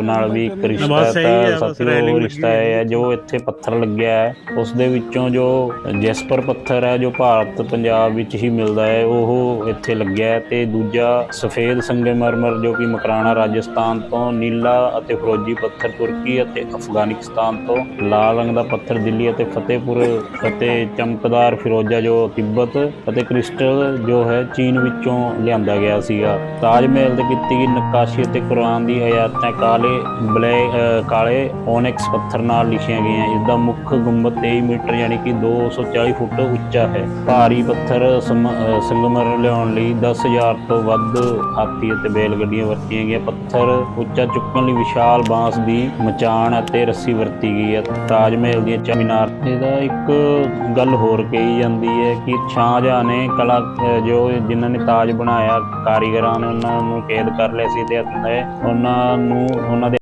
ਨਾਲ ਵੀ ਇੱਕ ਰਿਸ਼ਤਾ ਬਸ ਹੈ, ਲੱਗੀ ਰਿਸ਼ਤਾ ਹੋਈ ਹੈ ਜੋ ਇੱਥੇ ਪੱਥਰ ਲੱਗਿਆ ਹੈ ਉਸ ਦੇ ਵਿੱਚੋਂ ਜੋ ਜੈਸਪਰ ਪੱਥਰ ਹੈ ਜੋ ਭਾਰਤ ਪੰਜਾਬ ਵਿੱਚ ਹੀ ਮਿਲਦਾ ਹੈ ਉਹ ਇੱਥੇ ਲੱਗਿਆ ਹੈ ਤੇ ਦੂਜਾ ਸਫੇਦ ਸੰਗਮਰਮਰ ਜੋ ਕਿ ਮਕਰਾਣਾ ਰਾਜਸਥਾਨ ਤੋਂ ਨੀਲਾ ਅਤੇ ਫਿਰੋਜ਼ੀ ਪੱਥਰ ਤੁਰਕੀ ਅਤੇ ਅਫਗਾਨਿਸਤਾਨ ਤੋਂ ਲਾਲ ਰੰਗ ਦਾ ਪੱਥਰ ਦਿੱਲੀ ਅਤੇ ਫਤਿਹਪੁਰ ਅਤੇ ਚਮਕਦਾਰ ਫਿਰੋਜ਼ਾ ਜੋ ਤਿੱਬਤ ਅਤੇ ਕ੍ਰਿਸਟਲ ਜੋ ਹੈ ਚੀਨ ਵਿੱਚੋਂ ਲਿਆਂਦਾ ਗਿਆ ਸੀਗਾ। ਤਾਜ ਮਹਿਲ ਤੇ ਕੀਤੀ ਗਈ ਨੱਕਾਸ਼ੀ ਅਤੇ ਕੁਰਾਨ ਦੀ ਆਇਤਾਂ ਕਾਲੇ ਬਲੈ ਅ, ਕਾਲੇ ਓਨਿਕਸ ਪੱਥਰ ਨਾਲ ਲਿਖੀਆਂ ਗਈਆਂ। ਇਸ ਦਾ ਮੁੱਖ ਗੁੰਬਦ 23 ਮੀਟਰ ਯਾਨੀ ਕਿ 240 ਫੁੱਟ ਉੱਚਾ ਹੈ। ਭਾਰੀ ਪੱਥਰ ਸੰਗਮਰ ਲਿਆਉਣ ਲਈ 10000 ਤੋਂ ਵੱਧ ਹਾਥੀ ਅਤੇ ਬੈਲ ਗੱਡੀਆਂ ਵਰਤੀਆਂ ਗਈਆਂ। ਪੱਥਰ ਉੱਚਾ ਚੁੱਕਣ ਲਈ ਵਿਸ਼ਾਲ ਬਾਂਸ ਦੀ ਮਚਾਣ ਅਤੇ ਰੱਸੀ ਵਰਤੀ ਗਈ ਹੈ। ਤਾਜ ਮਹਿਲ ਦੀਆਂ ਚਾਰ ਮੀਨਾਰ ਇੱਕ ਗੱਲ ਹੋਰ ਕਹੀ ਜਾਂਦੀ ਹੈ ਕਿ ਸ਼ਾਹਜਹਾਂ ਨੇ ਕਲਾ ਜੋ ਜਿਨ੍ਹਾਂ ਨੇ ਤਾਜ ਬਣਾਇਆ ਕਾਰੀਗਰਾਂ ਨੇ ਉਹਨਾਂ ਨੂੰ ਕੈਦ ਕਰ ਲਿਆ ਸੀ ਤੇ ਉਹਨਾਂ ਨੂੰ ਉਹਨਾਂ ਦੇ